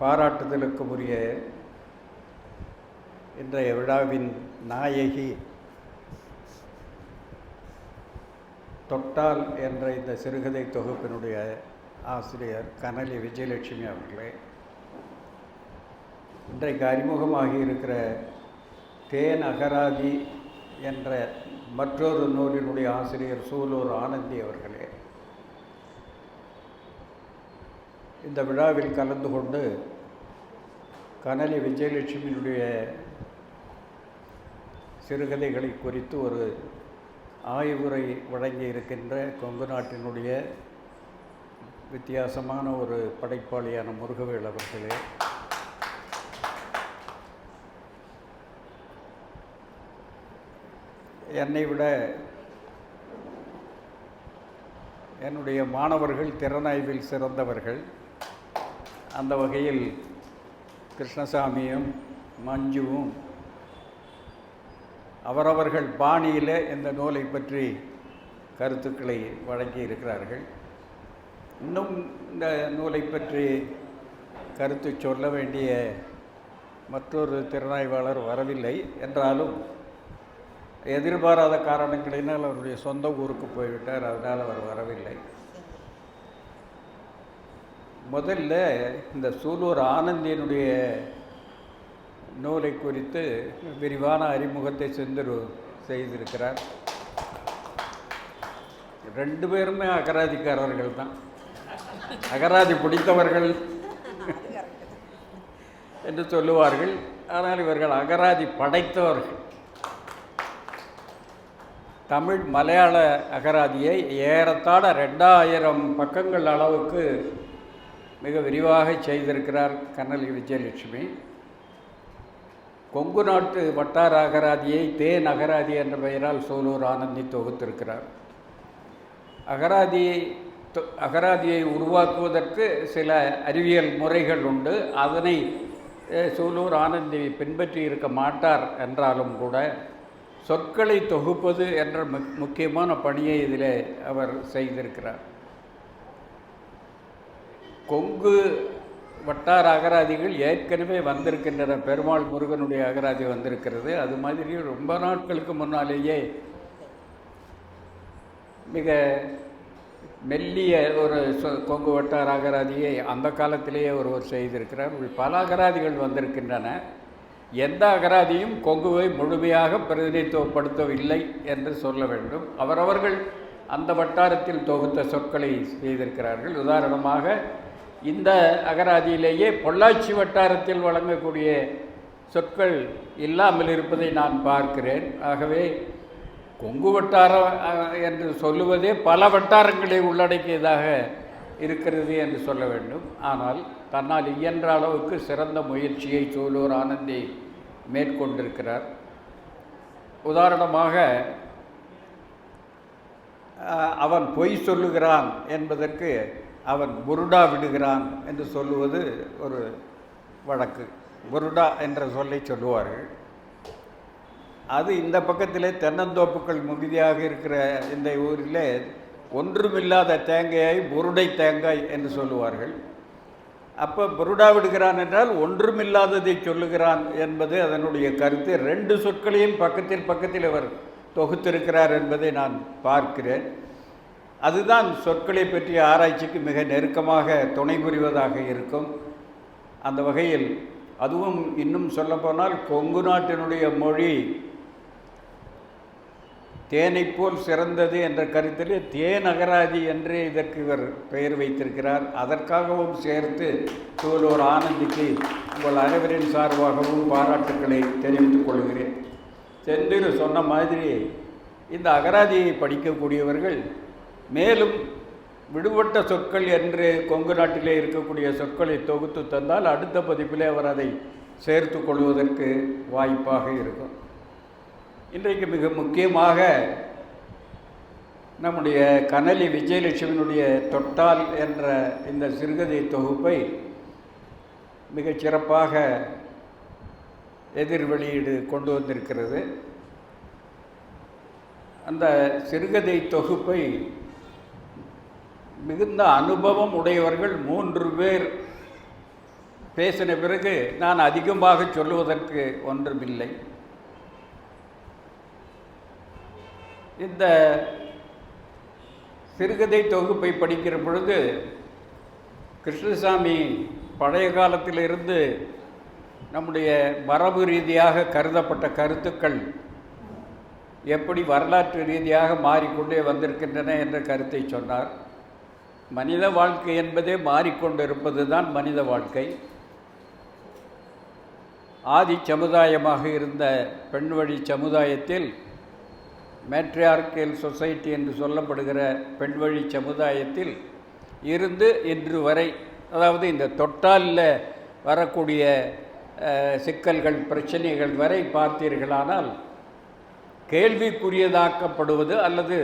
பாராட்டுதலுக்கு உரிய இன்றைய விழாவின் நாயகி தொட்டால் என்ற இந்த சிறுகதை தொகுப்பினுடைய ஆசிரியர் கனலி விஜயலட்சுமி அவர்களே இன்றைக்கு அறிமுகமாகி இருக்கிற தேன் அகராதி என்ற மற்றொரு நூலினுடைய ஆசிரியர் சூலூர் ஆனந்தி அவர்களே இந்த விழாவில் கலந்து கொண்டு கனலி விஜயலட்சுமியினுடைய சிறுகதைகளை குறித்து ஒரு ஆய்வுரை வழங்கி இருக்கின்ற கொங்கு நாட்டினுடைய வித்தியாசமான ஒரு படைப்பாளியான முருகவேல் அவர்களே. என்னை விட என்னுடைய மாணவர்கள் திறனாய்வில் சிறந்தவர்கள். அந்த வகையில் கிருஷ்ணசாமியும் மஞ்சுவும் அவரவர்கள் பாணியில் இந்த நூலை பற்றி கருத்துக்களை வழங்கி இருக்கிறார்கள் இன்னும் இந்த நூலை பற்றி கருத்து சொல்ல வேண்டிய மற்றொரு திறனாய்வாளர் வரவில்லை. என்றாலும் எதிர்பாராத காரணங்களினால் அவருடைய சொந்த ஊருக்கு போய்விட்டார். அதனால் அவர் வரவில்லை. முதல்ல இந்த சூலூர் ஆனந்தியனுடைய நூலை குறித்து விரிவான அறிமுகத்தை செந்தரு செய்திருக்கிறார். ரெண்டு பேருமே அகராதிக்காரர்கள் தான். அகராதி பிடித்தவர்கள் என்று சொல்லுவார்கள். ஆனால் இவர்கள் அகராதி படைத்தவர்கள். தமிழ் மலையாள அகராதியை ஏறத்தாழ ரெண்டாயிரம் பக்கங்கள் அளவுக்கு மிக விரிவாக செய்திருக்கிறார் கண்ணலி விஜயலட்சுமி. கொங்கு நாட்டு வட்டார அகராதியை தேன் அகராதி என்ற பெயரால் சோலூர் ஆனந்தி தொகுத்திருக்கிறார். அகராதியை தொ- அகராதியை உருவாக்குவதற்கு சில அறிவியல் முறைகள் உண்டு. அதனை சூலூர் ஆனந்தி பின்பற்றி இருக்க மாட்டார் என்றாலும் கூட சொற்களை தொகுப்பது என்ற முக்கியமான பணியை இதில் அவர் செய்திருக்கிறார். கொங்கு வட்டார அகராதிகள் ஏற்கனவே வந்திருக்கின்றன. பெருமாள் முருகனுடைய அகராதி வந்திருக்கிறது. அது மாதிரி ரொம்ப நாட்களுக்கு முன்னாலேயே மிக மெல்லிய ஒரு சொ- கொங்கு வட்டார அகராதியை அந்த காலத்திலேயே ஒருவர் செய்திருக்கிறார். பல அகராதிகள் வந்திருக்கின்றன. எந்த அகராதியும் கொங்குவை முழுமையாக பிரதிநிதித்துவப்படுத்தவில்லை என்று சொல்ல வேண்டும். அவரவர்கள் அந்த வட்டாரத்தில் தொகுத்த சொற்களை செய்திருக்கிறார்கள். உதாரணமாக இந்த அகராதியிலேயே பொள்ளாச்சி வட்டாரத்தில் வழங்கக்கூடிய சொற்கள் இல்லாமல் இருப்பதை நான் பார்க்கிறேன். ஆகவே கொங்கு வட்டாரம் என்று சொல்லுவதே பல வட்டாரங்களை உள்ளடக்கியதாக இருக்கிறது என்று சொல்ல வேண்டும். ஆனால் தன்னால் இயன்ற அளவுக்கு சிறந்த முயற்சியை சூலூர் ஆனந்தி மேற்கொண்டிருக்கிறார். உதாரணமாக அவன் பொய் சொல்லுகிறான் என்பதற்கு அவன் புருடா விடுகிறான் என்று சொல்லுவது ஒரு வழக்கு. புருடா என்ற சொல்லை சொல்லுவார்கள். அது இந்த பக்கத்திலே தென்னந்தோப்புகள் மிகுதியாக இருக்கிற இந்த ஊரில் ஒன்றுமில்லாத தேங்காயை புருடை தேங்காய் என்று சொல்லுவார்கள். அப்போ புருடா விடுகிறான் என்றால் ஒன்றுமில்லாததை சொல்லுகிறான் என்பது அதனுடைய கருத்து. ரெண்டு சொற்களையும் பக்கத்தில் பக்கத்தில் அவர் தொகுத்திருக்கிறார் என்பதை நான் பார்க்கிறேன். அதுதான் சொற்களை பற்றிய ஆராய்ச்சிக்கு மிக நெருக்கமாக துணை புரிவதாக இருக்கும். அந்த வகையில் அதுவும் இன்னும் சொல்லப்போனால் கொங்கு நாட்டினுடைய மொழி தேனைப் போல் சிறந்தது என்ற கருத்திலே தேன் அகராதி என்று இதற்கு இவர் பெயர் வைத்திருக்கிறார். அதற்காகவும் சேர்த்து சூலூர் ஆனந்திக்கு உங்கள் அனைவரின் சார்பாகவும் பாராட்டுக்களை தெரிவித்துக் கொள்கிறேன். செந்திரு சொன்ன மாதிரி இந்த அகராதியை படிக்கக்கூடியவர்கள் மேலும் விடுபட்ட சொற்கள் என்று கொங்கு நாட்டிலே இருக்கக்கூடிய சொற்களை தொகுத்து தந்தால் அடுத்த பதிப்பிலே அவர் அதை சேர்த்து கொள்வதற்கு வாய்ப்பாக இருக்கும். இன்றைக்கு மிக முக்கியமாக நம்முடைய கனலி விஜயலட்சுமியினுடைய தொட்டால் என்ற இந்த சிறுகதை தொகுப்பை மிகச் சிறப்பாக எதிர் வெளியீடு கொண்டு வந்திருக்கிறது. அந்த சிறுகதை தொகுப்பை மிகுந்த அனுபவம் உடையவர்கள் மூன்று பேர். பேசின பிறகு நான் அதிகமாக சொல்லுவதற்கு ஒன்றுமில்லை. இந்த சிறுகதை தொகுப்பை படிக்கிற பொழுது கிருஷ்ணசாமி பழைய காலத்திலிருந்து நம்முடைய மரபு ரீதியாக கருதப்பட்ட கருத்துக்கள் எப்படி வரலாற்று ரீதியாக மாறிக்கொண்டே வந்திருக்கின்றன என்ற கருத்தை சொன்னார். மனித வாழ்க்கை என்பதே மாறிக்கொண்டிருப்பது தான் மனித வாழ்க்கை. ஆதி சமுதாயமாக இருந்த பெண் வழி சமுதாயத்தில் மேட்ரியார்கல் சொசைட்டி என்று சொல்லப்படுகிற பெண் வழி சமுதாயத்தில் இருந்து இன்று வரை அதாவது இந்த தொட்டாலில் வரக்கூடிய சிக்கல்கள் பிரச்சனைகள் வரை பார்த்தீர்களானால் கேள்விக்குரியதாக்கப்படுவது அல்லது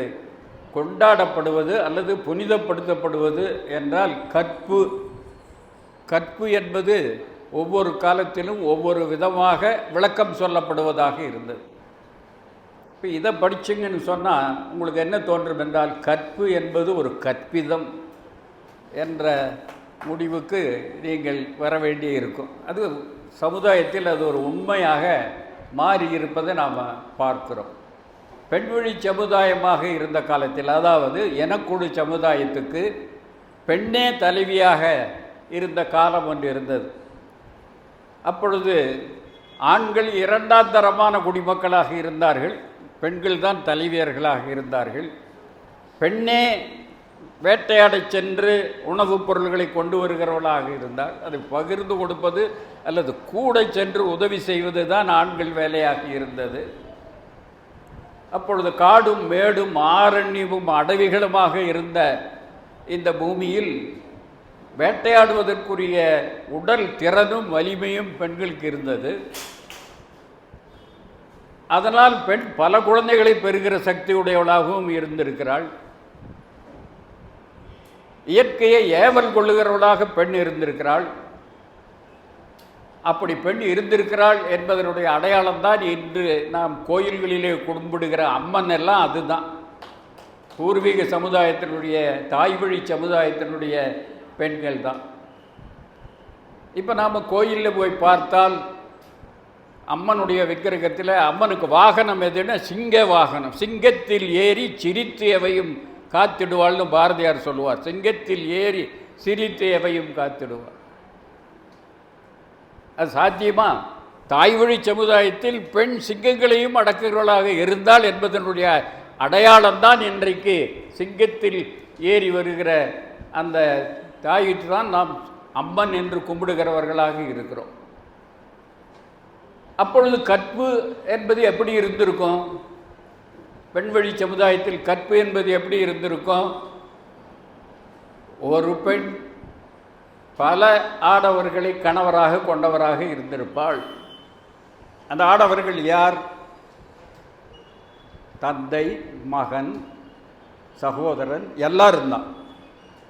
கொண்டாடப்படுவது அல்லது புனிதப்படுத்தப்படுவது என்றால் கற்பு. கற்பு என்பது ஒவ்வொரு காலத்திலும் ஒவ்வொரு விதமாக விளக்கம் சொல்லப்படுவதாக இருந்தது. இப்போ இதை படிச்சிங்கன்னு சொன்னால் உங்களுக்கு என்ன தோன்றும் என்றால் கற்பு என்பது ஒரு கற்பிதம் என்ற முடிவுக்கு நீங்கள் வர வேண்டி இருக்கும். அது சமுதாயத்தில் அது ஒரு உண்மையாக மாறி இருப்பதை நாம் பார்க்கிறோம். பெண்வழி சமுதாயமாக இருந்த காலத்தில் அதாவது எனக்குழு சமுதாயத்துக்கு பெண்ணே தலைவியாக இருந்த காலம் ஒன்று இருந்தது. அப்பொழுது ஆண்கள் இரண்டாம் தரமான குடிமக்களாக இருந்தார்கள் பெண்கள் தான் தலைவியர்களாக இருந்தார்கள். பெண்ணே வேட்டையாடச் சென்று உணவுப் பொருள்களை கொண்டு வருகிறவளாக இருந்தால் அதை பகிர்ந்து கொடுப்பது அல்லது கூட சென்று உதவி செய்வது தான் ஆண்கள் வேலையாக இருந்தது. அப்பொழுது காடும் மேடும் ஆரண்யமும் அடவிகளுமாக இருந்த இந்த பூமியில் வேட்டையாடுவதற்குரிய உடல் திறனும் வலிமையும் பெண்களுக்கு இருந்தது. அதனால் பெண் பல குழந்தைகளை பெறுகிற சக்தியுடையவளாகவும் இருந்திருக்கிறாள். இயற்கையை ஏவல் கொள்ளுகிறவளாக பெண் இருந்திருக்கிறாள். அப்படி பெண் இருந்திருக்கிறாள் என்பதனுடைய அடையாளம் தான் இன்று நாம் கோயில்களிலே கும்பிடுகிற அம்மன் எல்லாம் அதுதான். பூர்வீக சமுதாயத்தினுடைய தாய்வழி சமுதாயத்தினுடைய பெண்கள் தான் இப்போ நாம் கோயிலில் போய் பார்த்தால் அம்மனுடைய விக்கிரகத்தில் அம்மனுக்கு வாகனம் எதுன்னா சிங்க வாகனம். சிங்கத்தில் ஏறி சிரித்து எவையும் காத்திடுவாள்னு பாரதியார் சொல்லுவார். சிங்கத்தில் ஏறி சிரித்து எவையும் காத்திடுவார். அது சாத்தியமா? தாய்வழி சமுதாயத்தில் பெண் சிங்கங்களையும் அடக்குகிறவளாக இருந்தால் என்பதனுடைய அடையாளம்தான் இன்றைக்கு சிங்கத்தில் ஏறி வருகிற அந்த தாயிற்று தான் நாம் அம்மன் என்று கும்பிடுகிறவர்களாக இருக்கிறோம். அப்பொழுது கற்பு என்பது எப்படி இருந்திருக்கும்? பெண்வழி சமுதாயத்தில் கற்பு என்பது எப்படி இருந்திருக்கும்? ஒரு பெண் பல ஆடவர்களை கணவராக கொண்டவராக இருந்திருப்பாள். அந்த ஆடவர்கள் யார்? தந்தை மகன் சகோதரன் எல்லாரும் தான்.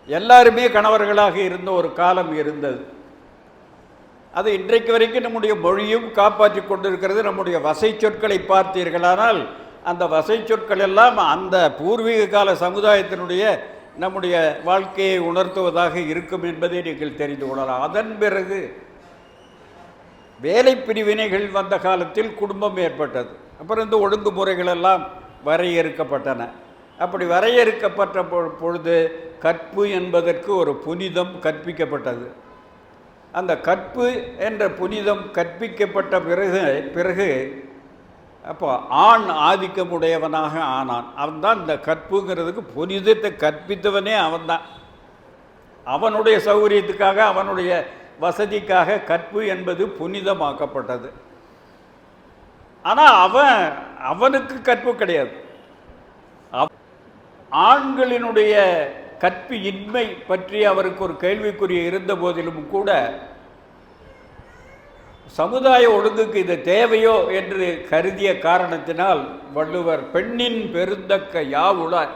எல்லாருமே கணவர்களாக இருந்த ஒரு காலம் இருந்தது. அது இன்றைக்கு வரைக்கும் நம்முடைய மொழியும் காப்பாற்றி கொண்டிருக்கிறது. நம்முடைய வசை சொற்களை பார்த்தீர்களானால் அந்த வசை சொற்கள் எல்லாம் அந்த பூர்வீக கால சமுதாயத்தினுடைய நம்முடைய வாழ்க்கையை உணர்த்துவதாக இருக்கும் என்பதை நீங்கள் தெரிந்து கொள்ளலாம். அதன் பிறகு வேலை பிரிவினைகள் வந்த காலத்தில் குடும்பம் ஏற்பட்டது. அப்புறம் இந்த ஒழுங்குமுறைகள் எல்லாம் வரையறுக்கப்பட்டன. அப்படி வரையறுக்கப்பட்ட பொ- பொழுது கற்பு என்பதற்கு ஒரு புனிதம் கற்பிக்கப்பட்டது. அந்த கற்பு என்ற புனிதம் கற்பிக்கப்பட்ட பிறகு பிறகு அப்போ ஆண் ஆதிக்கமுடையவனாக ஆனான். அவன்தான் இந்த கற்புங்கிறதுக்கு புனிதத்தை கற்பித்தவனே அவன்தான். அவனுடைய சௌகரியத்துக்காக அவனுடைய வசதிக்காக கற்பு என்பது புனிதமாக்கப்பட்டது. ஆனால் அவன் அவனுக்கு கற்பு கிடையாது. அவ- ஆண்களினுடைய கற்பு இன்மை பற்றி அவருக்கு ஒரு கேள்விக்குறி இருந்த போதிலும் கூட சமுதாய ஒழுங்குக்கு இது தேவையோ என்று கருதிய காரணத்தினால் வள்ளுவர் பெண்ணின் பெருந்தக்க யாவுளார்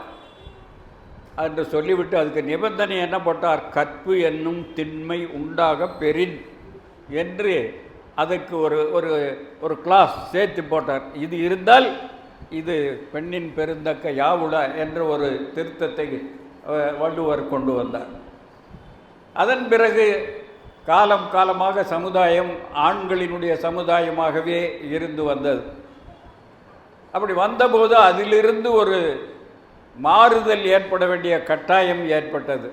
என்று சொல்லிவிட்டு அதுக்கு நிபந்தனை என்ன போட்டார்? கற்பு என்னும் திண்மை உண்டாக பெறின் என்று அதுக்கு ஒரு ஒரு ஒரு கிளாஸ் சேர்த்து போட்டார். இது இருந்தால் இது பெண்ணின் பெருந்தக்க யாவுளா என்ற ஒரு திருத்தத்தை வள்ளுவர் கொண்டு வந்தார். அதன் பிறகு காலம் காலமாக சமுதாயம் ஆண்களினுடைய சமுதாயமாகவே இருந்து வந்தது. அப்படி வந்தபோது அதிலிருந்து ஒரு மாறுதல் ஏற்பட வேண்டிய கட்டாயம் ஏற்பட்டது.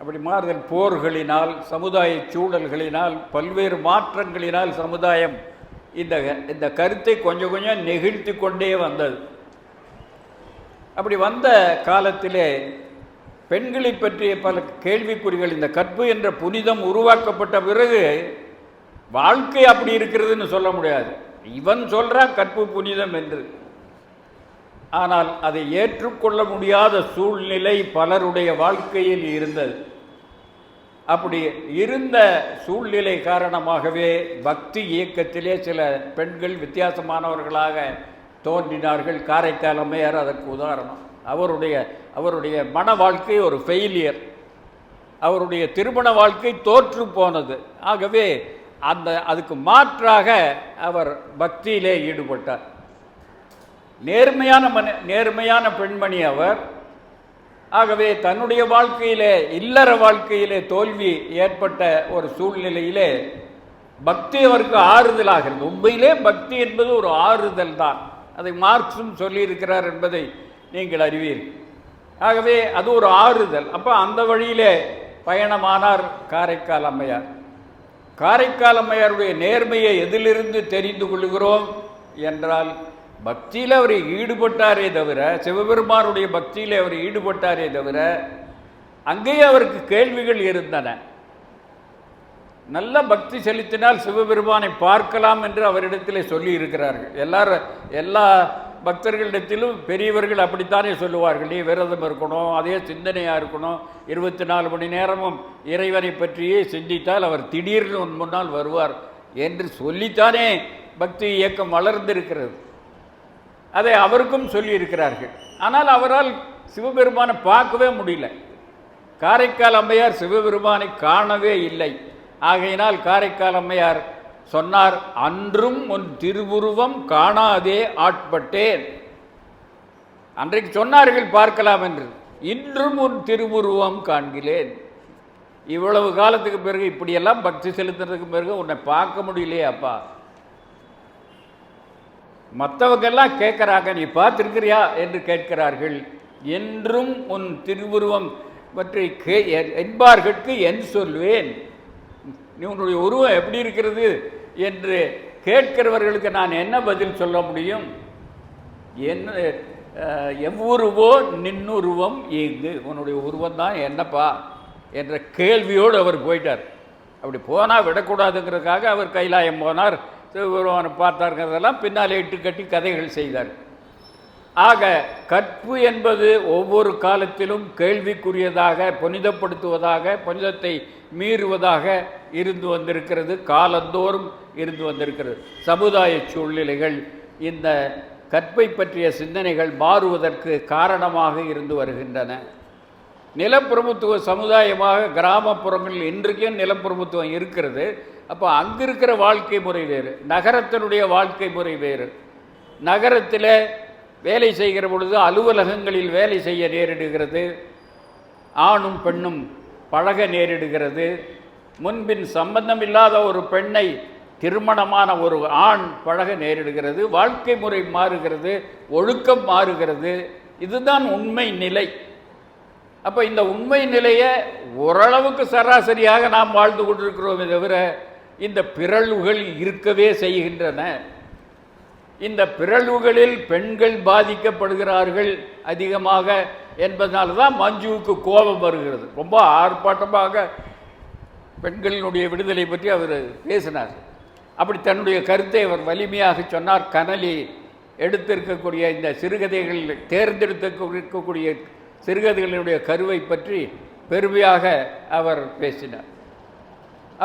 அப்படி மாறுதல் போர்களினால் சமுதாய சூழல்களினால் பல்வேறு மாற்றங்களினால் சமுதாயம் இந்த இந்த கருத்தை கொஞ்சம் கொஞ்சம் நெகிழ்த்தி கொண்டே வந்தது. அப்படி வந்த காலத்திலே பெண்களை பற்றிய பல கேள்விக்குறிகள் இந்த கற்பு என்ற புனிதம் உருவாக்கப்பட்ட பிறகு வாழ்க்கை அப்படி இருக்கிறதுன்னு சொல்ல முடியாது. இவன் சொல்கிறான் கற்பு புனிதம் என்று. ஆனால் அதை ஏற்றுக்கொள்ள முடியாத சூழ்நிலை பலருடைய வாழ்க்கையில் இருந்தது. அப்படி இருந்த சூழ்நிலை காரணமாகவே பக்தி இயக்கத்திலே சில பெண்கள் வித்தியாசமானவர்களாக தோன்றினார்கள். காரைக்கால் அம்மையார் அதற்கு உதாரணம். அவருடைய அவருடைய மன வாழ்க்கை ஒரு ஃபெயிலியர் அவருடைய திருமண வாழ்க்கை தோற்று போனது. ஆகவே அந்த அதுக்கு மாற்றாக அவர் பக்தியிலே ஈடுபட்டார். நேர்மையான மன நேர்மையான பெண்மணி அவர். ஆகவே தன்னுடைய வாழ்க்கையிலே இல்லற வாழ்க்கையிலே தோல்வி ஏற்பட்ட ஒரு சூழ்நிலையிலே பக்தி அவருக்கு ஆறுதலாகிறது. உண்மையிலே பக்தி என்பது ஒரு ஆறுதல் தான். அதை மார்க்ஸும் சொல்லியிருக்கிறார் என்பதை நீங்கள் அறிவீர்கள் ஆகவே அது ஒரு ஆறுதல். அப்போ அந்த வழியிலே பயணமானார் காரைக்கால் அம்மையார். காரைக்கால் அம்மையாருடைய நேர்மையை எதிலிருந்து தெரிந்து கொள்கிறோம் என்றால் பக்தியில் அவர் ஈடுபட்டாரே தவிர சிவபெருமானுடைய பக்தியில் அவர் ஈடுபட்டாரே தவிர அங்கேயே அவருக்கு கேள்விகள் இருந்தன. நல்ல பக்தி செலுத்தினால் சிவபெருமானை பார்க்கலாம் என்று அவரிடத்திலே சொல்லி இருக்கிறார்கள் எல்லாரும் எல்லா பக்தர்களிடத்திலும் பெரியவர்கள் அப்படித்தானே சொல்லுவார்கள் நீ விரதம் இருக்கணும் அதே சிந்தனையாக இருக்கணும். இருபத்தி நாலு மணி நேரமும் இறைவனை பற்றியே சிந்தித்தால் அவர் திடீர்னு உன் முன்னால் வருவார் என்று சொல்லித்தானே பக்தி இயக்கம் வளர்ந்திருக்கிறது. அதை அவருக்கும் சொல்லியிருக்கிறார்கள். ஆனால் அவரால் சிவபெருமானை பார்க்கவே முடியல. காரைக்கால் அம்மையார் சிவபெருமானை காணவே இல்லை. ஆகையினால் காரைக்கால் அம்மையார் சொன்னார் அன்றும் உன் திருவுருவம் காணாதே ஆட்பட்டேன். அன்றைக்கு சொன்னார்கள் பார்க்கலாம் என்று. இன்றும் உன் திருவுருவம் காண்கிறேன். இவ்வளவு காலத்துக்கு பிறகு இப்படியெல்லாம் பக்தி செலுத்துறதுக்கு பிறகு உன்னை பார்க்க முடியலையே அப்பா. மற்றவங்கெல்லாம் கேட்குறாங்க நீ பார்த்துருக்கிறியா? என்று கேட்கிறார்கள். என்றும் உன் திருவுருவம் பற்றி கே என்பார்கட்கு என் சொல்வேன். நீ உன்னுடைய உருவம் எப்படி இருக்கிறது என்று கேட்கிறவர்களுக்கு நான் என்ன பதில் சொல்ல முடியும்? என்ன எவ்வுருவோ நின்னுருவம் இங்கு உன்னுடைய உருவம் தான் என்னப்பா என்ற கேள்வியோடு அவர் போயிட்டார். அப்படி போனால் விடக்கூடாதுங்கிறதுக்காக அவர் கைலாயம் போனார். சிவபெருமானை பார்த்தாருங்கிறதெல்லாம் பின்னாலே இட்டு கட்டி கதைகள் செய்தார். ஆக கற்பு என்பது ஒவ்வொரு காலத்திலும் கேள்விக்குரியதாக புனிதப்படுத்துவதாக புனிதத்தை மீறுவதாக இருந்து வந்திருக்கிறது காலந்தோறும் இருந்து வந்திருக்கிறது. சமுதாய சூழ்நிலைகள் இந்த கற்பை பற்றிய சிந்தனைகள் மாறுவதற்கு காரணமாக இருந்து வருகின்றன. நிலப்பிரபுத்துவ சமுதாயமாக கிராமப்புறங்களில் இன்றைக்கும் நிலப்பிரபுத்துவம் இருக்கிறது. அப்போ அங்கிருக்கிற வாழ்க்கை முறை வேறு நகரத்தினுடைய வாழ்க்கை முறை வேறு. நகரத்தில் வேலை செய்கிற பொழுது அலுவலகங்களில் வேலை செய்ய நேரிடுகிறது. ஆணும் பெண்ணும் பழக நேரிடுகிறது. முன்பின் சம்பந்தமில்லாத ஒரு பெண்ணை திருமணமான ஒரு ஆண் பழக நேரிடுகிறது. வாழ்க்கை முறை மாறுகிறது ஒழுக்கம் மாறுகிறது. இதுதான் உண்மை நிலை. அப்போ இந்த உண்மை நிலையை ஓரளவுக்கு சராசரியாக நாம் வாழ்ந்து கொண்டிருக்கிறோமே தவிர இந்த பிறழ்வுகள் இருக்கவே செய்கின்றன. இந்த பிறழ்வுகளில் பெண்கள் பாதிக்கப்படுகிறார்கள் அதிகமாக என்பதனால தான் மஞ்சுவுக்கு கோபம் வருகிறது. ரொம்ப ஆர்ப்பாட்டமாக பெண்களினுடைய விடுதலை பற்றி அவர் பேசினார். அப்படி தன்னுடைய கருத்தை அவர் வலிமையாக சொன்னார். கனலி எடுத்திருக்கக்கூடிய இந்த சிறுகதைகள் தேர்ந்தெடுத்திருக்கக்கூடிய சிறுகதைகளினுடைய கருவை பற்றி பெருமையாக அவர் பேசினார்.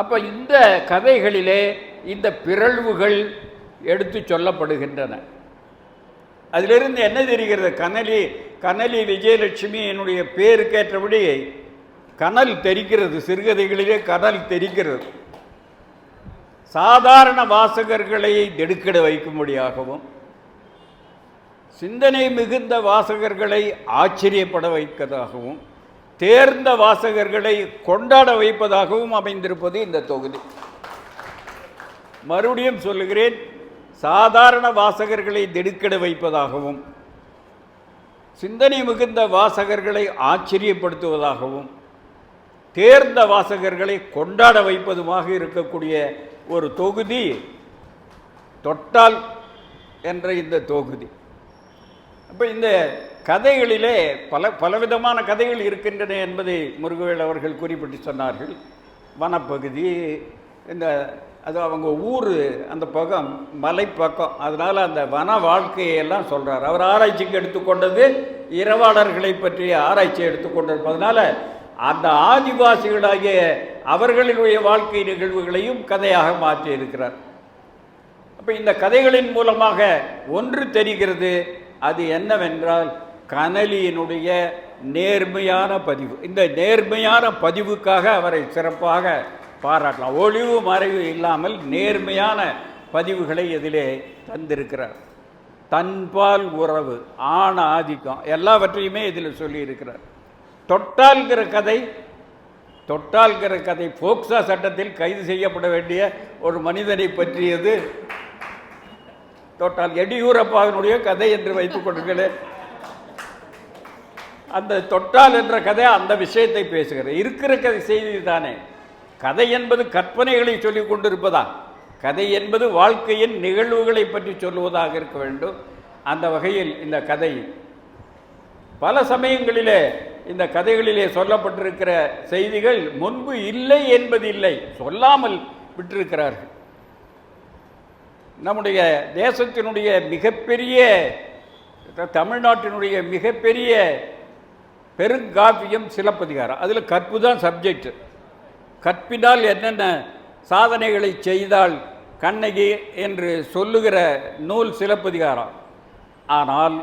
அப்போ இந்த கதைகளிலே இந்த பிறழ்வுகள் எடுத்து சொல்லப்படுகின்றன. அதிலிருந்து என்ன தெரிகிறது? கனலி கனலி விஜயலட்சுமி என்னுடைய பேருக்கேற்றபடி கனல் தெரிக்கிறது சிறுகதைகளிலே கனல் தெரிக்கிறது சாதாரண வாசகர்களை திடுக்கிட வைக்கும்படியாகவும் சிந்தனை மிகுந்த வாசகர்களை ஆச்சரியப்பட வைப்பதாகவும் தேர்ந்த வாசகர்களை கொண்டாட வைப்பதாகவும் அமைந்திருப்பது இந்த தொகுதி. மறுபடியும் சொல்லுகிறேன் சாதாரண வாசகர்களை திடுக்கிட வைப்பதாகவும் சிந்தனை மிகுந்த வாசகர்களை ஆச்சரியப்படுத்துவதாகவும் தேர்ந்த வாசகர்களை கொண்டாட வைப்பதுமாக இருக்கக்கூடிய ஒரு தொகுதி தொட்டால் என்ற இந்த தொகுதி. அப்போ இந்த கதைகளிலே பல பலவிதமான கதைகள் இருக்கின்றன என்பதை முருகவேல் அவர்கள் குறிப்பிட்டு சொன்னார்கள். வனப்பகுதி இந்த அது அவங்க ஊர் அந்த பக்கம் மலைப்பக்கம் அதனால் அந்த வன வாழ்க்கையெல்லாம் சொல்கிறார் அவர் ஆராய்ச்சிக்கு எடுத்துக்கொண்டது இரவாளர்களை பற்றிய ஆராய்ச்சி எடுத்துக்கொண்டிருப்பதனால அந்த ஆதிவாசிகளாகிய அவர்களுடைய வாழ்க்கை நிகழ்வுகளையும் கதையாக மாற்றி இருக்கிறார். அப்போ இந்த கதைகளின் மூலமாக ஒன்று தெரிகிறது. அது என்னவென்றால் கனலியினுடைய நேர்மையான பதிவு. இந்த நேர்மையான பதிவுக்காக அவரை சிறப்பாக பாராட்டலாம். ஒளிவு மறைவு இல்லாமல் நேர்மையான பதிவுகளை இதிலே தந்திருக்கிறார். தன்பால் உறவு ஆண ஆதிக்கம் எல்லாவற்றையுமே இதில் சொல்லியிருக்கிறார். தொட்டால்கிற கதை தொட்டால்கிற கதை போக்சா சட்டத்தில் கைது செய்யப்பட வேண்டிய ஒரு மனிதனை பற்றியது தொட்டால் எடியூரப்பாவினுடைய கதை என்று வைத்துக் கொள்கிறேன் அந்த தொட்டால் என்ற கதை அந்த விஷயத்தை பேசுகிறது இருக்கிற கதை செய்தி தானே. கதை என்பது கற்பனைகளை சொல்லிக் கொண்டிருப்பதா? கதை என்பது வாழ்க்கையின் நிகழ்வுகளை பற்றி சொல்லுவதாக இருக்க வேண்டும். அந்த வகையில் இந்த கதை பல சமயங்களிலே இந்த கதைகளிலே சொல்லப்பட்டிருக்கிற செய்திகள் முன்பு இல்லை என்பது இல்லை சொல்லாமல் விட்டிருக்கிறார்கள். நம்முடைய தேசத்தினுடைய மிகப்பெரிய தமிழ்நாட்டினுடைய மிகப்பெரிய பெருங்காப்பியம் சிலப்பதிகாரம். அதில் கற்பு தான் சப்ஜெக்ட் கற்பினால் என்னென்ன சாதனைகளை செய்தால் கண்ணகி என்று சொல்லுகிற நூல் சிலப்பதிகாரம். ஆனால்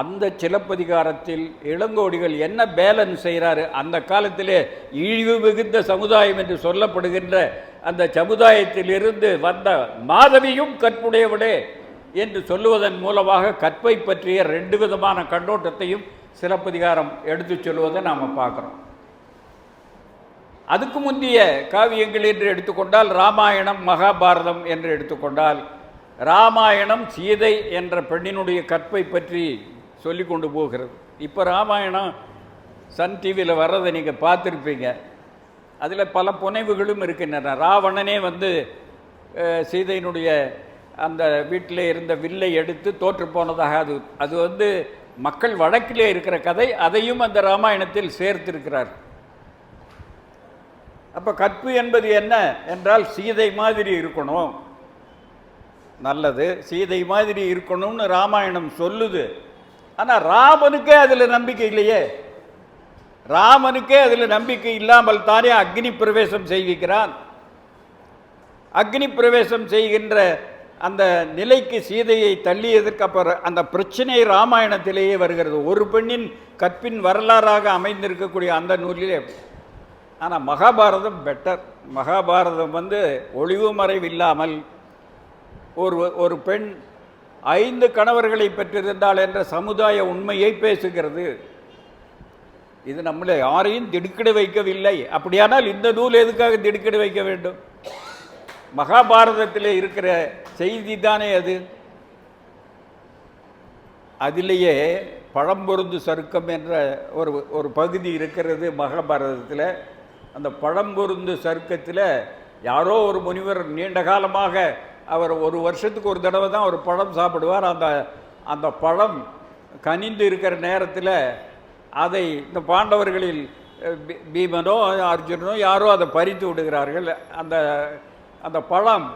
அந்த சிலப்பதிகாரத்தில் இளங்கோடிகள் என்ன பேலன்ஸ் செய்கிறாரு? அந்த காலத்திலே இழிவு மிகுந்த சமுதாயம் என்று சொல்லப்படுகின்ற அந்த சமுதாயத்திலிருந்து வந்த மாதவியும் கற்புடையவளே என்று சொல்லுவதன் மூலமாக கற்பை பற்றிய ரெண்டு விதமான கண்ணோட்டத்தையும் சிலப்பதிகாரம் எடுத்துச் சொல்வதை நாம் பார்க்குறோம். அதுக்கு முந்தைய காவியங்கள் என்று எடுத்துக்கொண்டால் ராமாயணம் மகாபாரதம் என்று எடுத்துக்கொண்டால் ராமாயணம் சீதை என்ற பெண்ணினுடைய கற்பை பற்றி சொல்லி கொண்டு போகிறது. இப்போ ராமாயணம் சன் டிவியில் வர்றதை நீங்கள் பார்த்துருப்பீங்க. அதில் பல புனைவுகளும் இருக்கின்றன. ராவணனே வந்து சீதையினுடைய அந்த வீட்டில் இருந்த வில்லை எடுத்து தோற்று போனதாக அது அது வந்து மக்கள் வழக்கிலே இருக்கிற கதை. அதையும் அந்த ராமாயணத்தில் சேர்த்திருக்கிறார். அப்போ கற்பு என்பது என்ன என்றால் சீதை மாதிரி இருக்கணும். நல்லது சீதை மாதிரி இருக்கணும்னு ராமாயணம் சொல்லுது. ஆனால் ராமனுக்கே அதில் நம்பிக்கை இல்லையே. ராமனுக்கே அதில் நம்பிக்கை இல்லாமல் தானே அக்னி பிரவேசம் செய்விக்கிறான். அக்னி பிரவேசம் செய்கின்ற அந்த நிலைக்கு சீதையை தள்ளியதற்கு அப்புறம் அந்த பிரச்சனை ராமாயணத்திலேயே வருகிறது. ஒரு பெண்ணின் கற்பின் வரலாறாக அமைந்திருக்கக்கூடிய அந்த நூலிலே ஆனால் மகாபாரதம் பெட்டர் மகாபாரதம் வந்து ஒளிவு மறைவில்லாமல் ஒரு ஒரு பெண் ஐந்து கணவர்களை பெற்றிருந்தாள் என்ற சமுதாய உண்மையை பேசுகிறது. இது நம்மளை யாரையும் திடுக்கிட வைக்கவில்லை. அப்படியானால் இந்த நூல் எதுக்காக திடுக்கிட வைக்க வேண்டும்? மகாபாரதத்தில் இருக்கிற செய்தி தானே அது? அதிலேயே பழம்பொருந்து சருக்கம் என்ற ஒரு ஒரு பகுதி இருக்கிறது மகாபாரதத்தில். அந்த பழம்பொருந்து சருக்கத்தில் யாரோ ஒரு முனிவர் நீண்ட காலமாக அவர் ஒரு வருஷத்துக்கு ஒரு தடவை தான் ஒரு பழம் சாப்பிடுவார். அந்த அந்த பழம் கனிந்து இருக்கிற நேரத்தில் அதை இந்த பாண்டவர்களில் பீமனோ அர்ஜுனனோ யாரோ அதை பறித்து விடுகிறார்கள். அந்த அந்த பழம்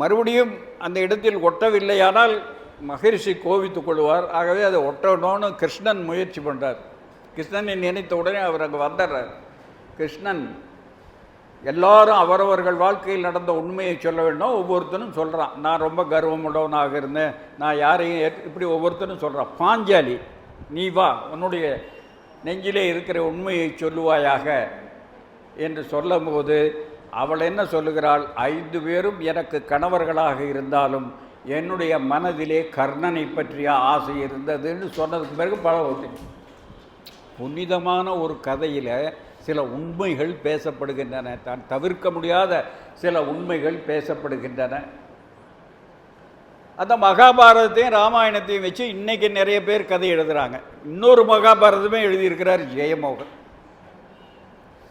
மறுபடியும் அந்த இடத்தில் ஒட்டவில்லையானால் மகிழ்ச்சி கோவித்துக் கொள்வார். ஆகவே அதை ஒட்டணும்னு கிருஷ்ணன் முயற்சி பண்ணுறார் கிருஷ்ணனை நினைத்த உடனே அவர் அங்கே வந்துடுறார். கிருஷ்ணன் எல்லாரும் அவரவர்கள் வாழ்க்கையில் நடந்த உண்மையை சொல்ல வேண்டும் ஒவ்வொருத்தனும் சொல்கிறான் நான் ரொம்ப கர்வமுடவனாக இருந்தேன். நான் யாரையும் இப்படி ஒவ்வொருத்தனும் சொல்கிறான் பாஞ்சாலி நீ வா உன்னுடைய நெஞ்சிலே இருக்கிற உண்மையை சொல்லுவாயாக என்று சொல்லும்போது அவள் என்ன சொல்லுகிறாள்? ஐந்து பேரும் எனக்கு கணவர்களாக இருந்தாலும் என்னுடைய மனதிலே கர்ணனை பற்றிய ஆசை இருந்ததுன்னு சொன்னதுக்கு பிறகு பல புனிதமான ஒரு கதையில் சில உண்மைகள் பேசப்படுகின்றன. தான் தவிர்க்க முடியாத சில உண்மைகள் பேசப்படுகின்றன. அந்த மகாபாரதத்தையும் ராமாயணத்தையும் வச்சு இன்றைக்கி நிறைய பேர் கதை எழுதுறாங்க. இன்னொரு மகாபாரதமே எழுதியிருக்கிறார் ஜெயமோகன்.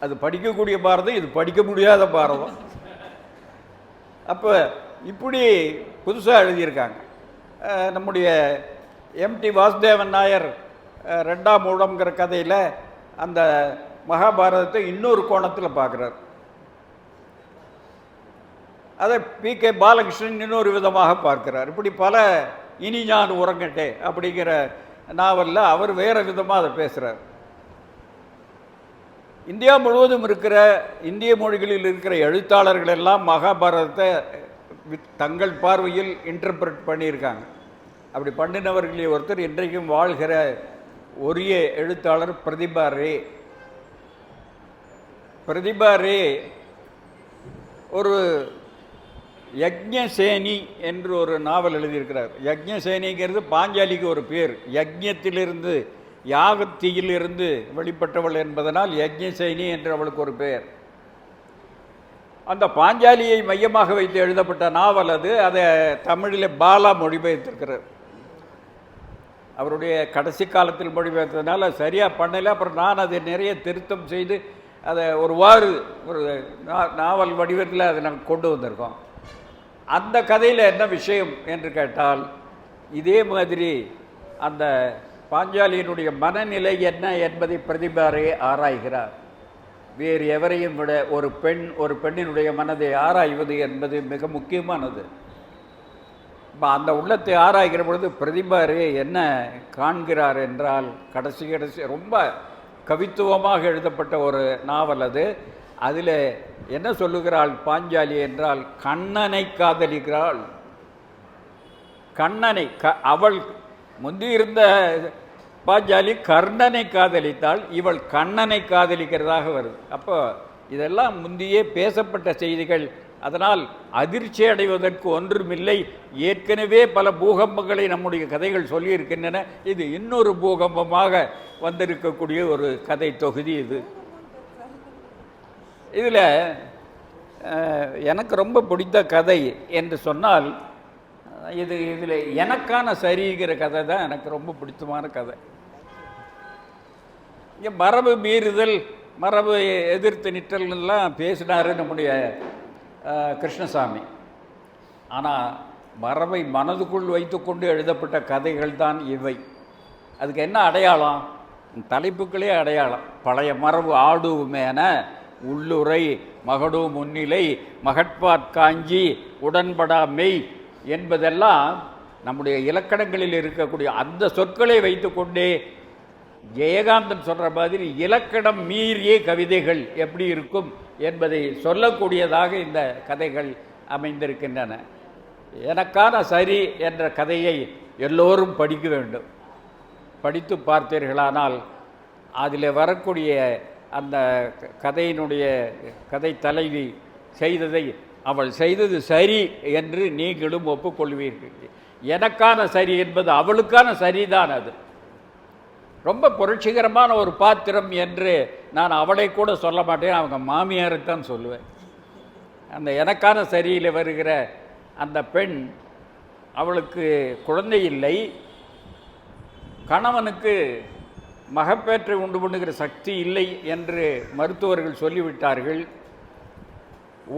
அது படிக்கக்கூடிய பாரதம் இது படிக்க முடியாத பாரதம். அப்போ இப்படி புதுசாக எழுதியிருக்காங்க. நம்முடைய எம்டி வாசுதேவன் நாயர் ரெண்டாம் மூடம்ங்கிற கதையில் அந்த மகாபாரதத்தை இன்னொரு கோணத்தில் பார்க்குறார். அதை பி கே பாலகிருஷ்ணன் இன்னொரு விதமாக பார்க்கிறார். இப்படி பல இனி ஞான் உறங்கட்டே அப்படிங்கிற நாவலில் அவர் வேறு விதமாக அதை பேசுகிறார் இந்தியா முழுவதும் இருக்கிற இந்திய மொழிகளில் இருக்கிற எழுத்தாளர்கள் எல்லாம் மகாபாரதத்தை வித்- தங்கள் பார்வையில் இன்டர்பிரட் பண்ணியிருக்காங்க. அப்படி பண்ணினவர்களில் ஒருத்தர் இன்றைக்கும் வாழ்கிற ஒரே எழுத்தாளர் பிரதிபா ரே. பிரதிபா ரே ஒரு யக்ஞசேனி என்று ஒரு நாவல் எழுதியிருக்கிறார். யக்ஞசேனிங்கிறது பாஞ்சாலிக்கு ஒரு பேர். யக்ஞத்திலிருந்து யாகத்தியிலிருந்து வெளிப்பட்டவள் என்பதனால் யக்ஞசேனி என்று அவளுக்கு ஒரு பெயர். அந்த பாஞ்சாலியை மையமாக வைத்து எழுதப்பட்ட நாவல் அது. அதை தமிழில் பாலா மொழிபெயர்த்திருக்கிறார். அவருடைய கடைசி காலத்தில் மொழிபெயர்த்ததுனால சரியாக பண்ணலை. அப்புறம் நான் அதை நிறைய திருத்தம் செய்து அதை ஒருவாறு ஒரு நா- நாவல் வடிவத்தில் அதை நாங்கள் கொண்டு வந்திருக்கோம். அந்த கதையில் என்ன விஷயம் என்று கேட்டால் இதே மாதிரி அந்த பாஞ்சாலியினுடைய மனநிலை என்ன என்பதை பிரதிபாரே ஆராய்கிறார். வேறு எவரையும் விட ஒரு பெண் ஒரு பெண்ணினுடைய மனதை ஆராய்வது என்பது மிக முக்கியமானது. இப்போ அந்த உள்ளத்தை ஆராய்கிற பொழுது பிரதிபாரே என்ன காண்கிறார் என்றால் கடைசி கடைசி ரொம்ப கவித்துவமாக எழுதப்பட்ட ஒரு நாவல் அது. அதில் என்ன சொல்லுகிறாள் பாஞ்சாலி என்றால் கண்ணனை காதலிக்கிறாள். கண்ணனை க அவள் முந்தி இருந்த பாஞ்சாலி கர்ணனை காதலித்தாள் இவள் கண்ணனை காதலிக்கிறதாக வருது. அப்போ இதெல்லாம் முந்தியே பேசப்பட்ட செய்திகள். அதனால் அதிர்ச்சி அடைவதற்கு ஒன்றுமில்லை. ஏற்கனவே பல பூகம்பங்களை நம்முடைய கதைகள் சொல்லியிருக்கின்றன. இது இன்னொரு பூகம்பமாக வந்திருக்கக்கூடிய ஒரு கதை தொகுதி இது. இதில் எனக்கு ரொம்ப பிடித்த கதை என்று சொன்னால் இது இதில் எனக்கான சரிங்கிற கதை தான் எனக்கு ரொம்ப பிடித்தமான கதை. இங்கே மரபு மீறுதல் மரபு எதிர்த்து நிற்றல்லாம் பேசினார் நம்முடைய கிருஷ்ணசாமி. ஆனால் மரபை மனதுக்குள் வைத்துக்கொண்டு எழுதப்பட்ட கதைகள் தான் இவை. அதுக்கு என்ன அடையாளம்? தலைப்புகளே அடையாளம். பழைய மரபு ஆடுவுமேன உள்ளுரை மகடு முன்னிலை மகட்பாற் காஞ்சி உடன்படா மெய் என்பதெல்லாம் நம்முடைய இலக்கணங்களில் இருக்கக்கூடிய அந்த சொற்களை வைத்துக்கொண்டே ஜெயகாந்தன் சொல்கிற மாதிரி இலக்கணம் மீறிய கவிதைகள் எப்படி இருக்கும் என்பதை சொல்லக்கூடியதாக இந்த கதைகள் அமைந்திருக்கின்றன. எனக்கான சரி என்ற கதையை எல்லோரும் படிக்க வேண்டும். படித்து பார்த்தீர்களானால் அதில் வரக்கூடிய அந்த க- கதையினுடைய கதை தலைவி செய்ததை அவள் செய்தது சரி என்று நீங்களும் ஒப்புக்கொள்வீர்கள். எனக்கான சரி என்பது அவளுக்கான சரிதான் அது. ரொம்ப புரட்சிகரமான ஒரு பாத்திரம் என்று நான் அவளை கூட சொல்ல மாட்டேன். அவங்க மாமியாரைத்தான் சொல்லுவேன். அந்த எனக்கான சரியில் வருகிற அந்த பெண் அவளுக்கு குழந்தை இல்லை. கணவனுக்கு மகப்பேற்றை உண்டு பண்ணுகிற சக்தி இல்லை என்று மருத்துவர்கள் சொல்லிவிட்டார்கள்.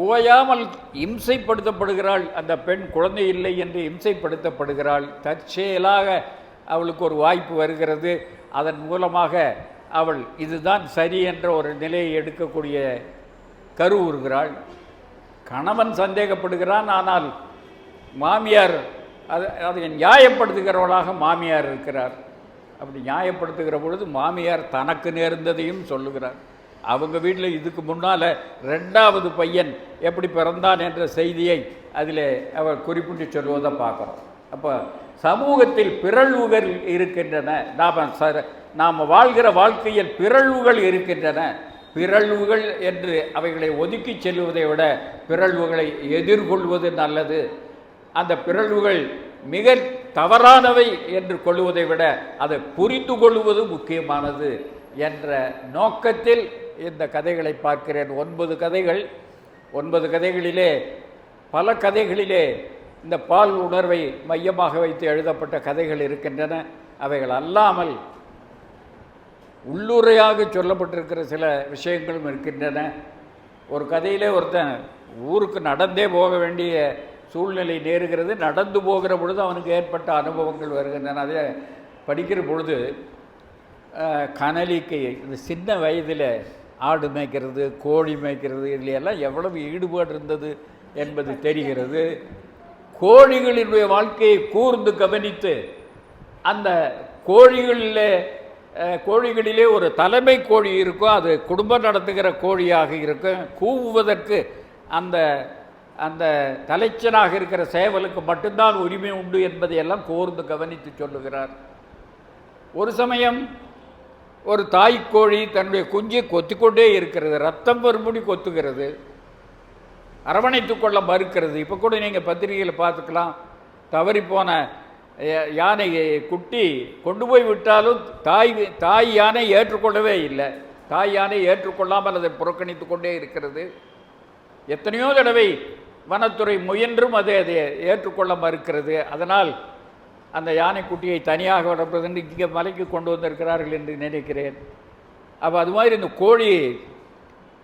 ஓயாமல் இம்சைப்படுத்தப்படுகிறாள். அந்த பெண் குழந்தை இல்லை என்று இம்சைப்படுத்தப்படுகிறாள். தற்செயலாக அவளுக்கு ஒரு வாய்ப்பு வருகிறது. அதன் மூலமாக அவள் இதுதான் சரி என்ற ஒரு நிலையை எடுக்கக்கூடிய கருவுறுகிறாள் கணவன் சந்தேகப்படுகிறான் ஆனால் மாமியார் அது அதை நியாயப்படுத்துகிறவளாக மாமியார் இருக்கிறார். அப்படி நியாயப்படுத்துகிற பொழுது மாமியார் தனக்கு நேர்ந்ததையும் சொல்லுகிறார். அவங்க வீட்டில் இதுக்கு முன்னால் ரெண்டாவது பையன் எப்படி பிறந்தான் என்ற செய்தியை அதில் அவர் குறிப்பிட்டு சொல்வதை பார்க்குறோம். அப்போ சமூகத்தில் பிறழ்வுகள் இருக்கின்றன. நாம் ச நாம் வாழ்கிற வாழ்க்கையில் பிறழ்வுகள் இருக்கின்றன. பிறழ்வுகள் என்று அவைகளை ஒதுக்கி செல்வதை விட பிறழ்வுகளை எதிர்கொள்வது நல்லது. அந்த பிறழ்வுகள் மிக தவறானவை என்று கொள்வதை விட அதை புரிந்து கொள்வது முக்கியமானது என்ற நோக்கத்தில் இந்த கதைகளை பார்க்கிறேன். ஒன்பது கதைகள். ஒன்பது கதைகளிலே பல கதைகளிலே இந்த பால் உணர்வை மையமாக வைத்து எழுதப்பட்ட கதைகள் இருக்கின்றன. அவைகள் அல்லாமல் உள்ளுரையாக சொல்லப்பட்டிருக்கிற சில விஷயங்களும் இருக்கின்றன. ஒரு கதையிலே ஒருத்தன் ஊருக்கு நடந்தே போக வேண்டிய சூழ்நிலை நேருகிறது. நடந்து போகிற பொழுது அவனுக்கு ஏற்பட்ட அனுபவங்கள் வருகின்றன. அதை படிக்கிற பொழுது கனலிக்கு இந்த சின்ன வயதில் ஆடு மேய்க்கிறது கோழி மேய்க்கிறது இதில் எல்லாம் எவ்வளவு ஈடுபாடு இருந்தது என்பது தெரிகிறது. கோழிகளினுடைய வாழ்க்கையை கூர்ந்து கவனித்து அந்த கோழிகளிலே கோழிகளிலே ஒரு தலைமை கோழி இருக்கும் அது குடும்பம் நடத்துகிற கோழியாக இருக்கும் கூவுவதற்கு அந்த அந்த தலைச்சனாக இருக்கிற சேவலுக்கு மட்டும்தான் உரிமை உண்டு என்பதையெல்லாம் கூர்ந்து கவனித்து சொல்லுகிறார். ஒரு சமயம் ஒரு தாய்க்கோழி தன்னுடைய குஞ்சை கொத்திக்கொண்டே இருக்கிறது. ரத்தம் வரும்படி கொத்துகிறது. அரவணைத்து கொள்ள மறுக்கிறது. இப்போ கூட நீங்கள் பத்திரிகையில் பார்த்துக்கலாம். தவறிப்போன யானை ய- யானையை குட்டி கொண்டு போய் விட்டாலும் தாய் தாய் யானை ஏற்றுக்கொள்ளவே இல்லை. தாய் யானை ஏற்றுக்கொள்ளாமல் அதை புறக்கணித்து கொண்டே இருக்கிறது. எத்தனையோ தடவை வனத்துறை முயன்றும் அதை அதை ஏற்றுக்கொள்ள மறுக்கிறது. அதனால் அந்த யானைக்குட்டியை தனியாக வளர்ப்பதென்று இங்கே மலைக்கு கொண்டு வந்திருக்கிறார்கள் என்று நினைக்கிறேன். அப்போ அது மாதிரி இந்த கோழி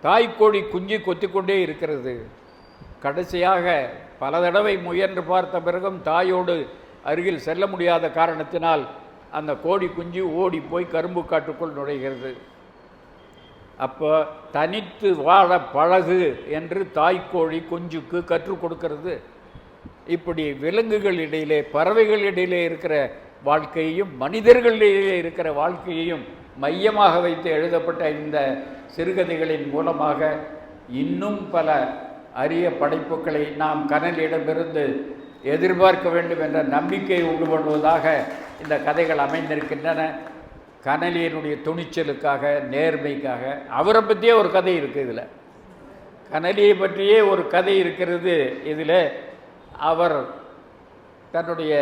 தாய்க்கோழி குஞ்சு கொத்திக்கொண்டே இருக்கிறது. கடைசியாக பல தடவை முயன்று பார்த்த பிறகும் தாயோடு அருகில் செல்ல முடியாத காரணத்தினால் அந்த கோடி குஞ்சு ஓடி போய் கரும்பு காட்டுக்குள் நுழைகிறது. அப்போ தனித்து வாழ பழகு என்று தாய்க்கோழி குஞ்சுக்கு கற்றுக் கொடுக்கிறது. இப்படி விலங்குகள் இடையிலே பறவைகள் இடையிலே இருக்கிற வாழ்க்கையையும் மனிதர்களிடையே இருக்கிற வாழ்க்கையையும் மையமாக வைத்து எழுதப்பட்ட இந்த சிறுகதைகளின் மூலமாக இன்னும் பல அரிய படைப்புகளை நாம் கனலிடமிருந்து எதிர்பார்க்க வேண்டும் என்ற நம்பிக்கை உண்டு பண்ணுவதாக இந்த கதைகள் அமைந்திருக்கின்றன. கனலியனுடைய துணிச்சலுக்காக நேர்மைக்காக. அவரை பற்றியே ஒரு கதை இருக்குது இதில். கனலியை பற்றியே ஒரு கதை இருக்கிறது இதில். அவர் தன்னுடைய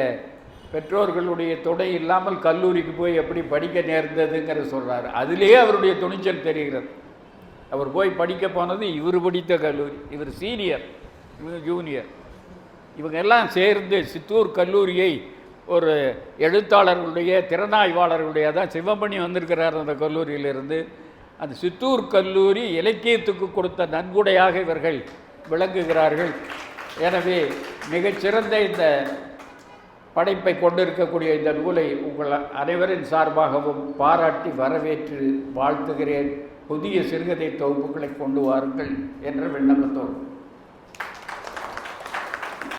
பெற்றோர்களுடைய துணை இல்லாமல் கல்லூரிக்கு போய் எப்படி படிக்க நேர்ந்ததுங்கிற சொல்கிறார் அதிலேயே அவருடைய துணிச்சல் தெரிகிறது. அவர் போய் படிக்க போனது இவர் படித்த கல்லூரி. இவர் சீனியர் இவர் ஜூனியர் இவங்க எல்லாம் சேர்ந்து சித்தூர் கல்லூரியை ஒரு எழுத்தாளர்களுடைய திறனாய்வாளர்களுடைய தான் சிவமணி வந்திருக்கிறார் அந்த கல்லூரியிலிருந்து. அந்த சித்தூர் கல்லூரி இலக்கியத்துக்கு கொடுத்த நன்கொடையாக இவர்கள் விளங்குகிறார்கள். எனவே மிகச்சிறந்த இந்த படைப்பை கொண்டிருக்கக்கூடிய இந்த நூலை உங்கள் அனைவரின் சார்பாகவும் பாராட்டி வரவேற்று வாழ்த்துகிறேன். புதிய சிறுகதை தொகுப்புகளை கொண்டு வாருங்கள் என்ற விண்ணப்பத்தோடு.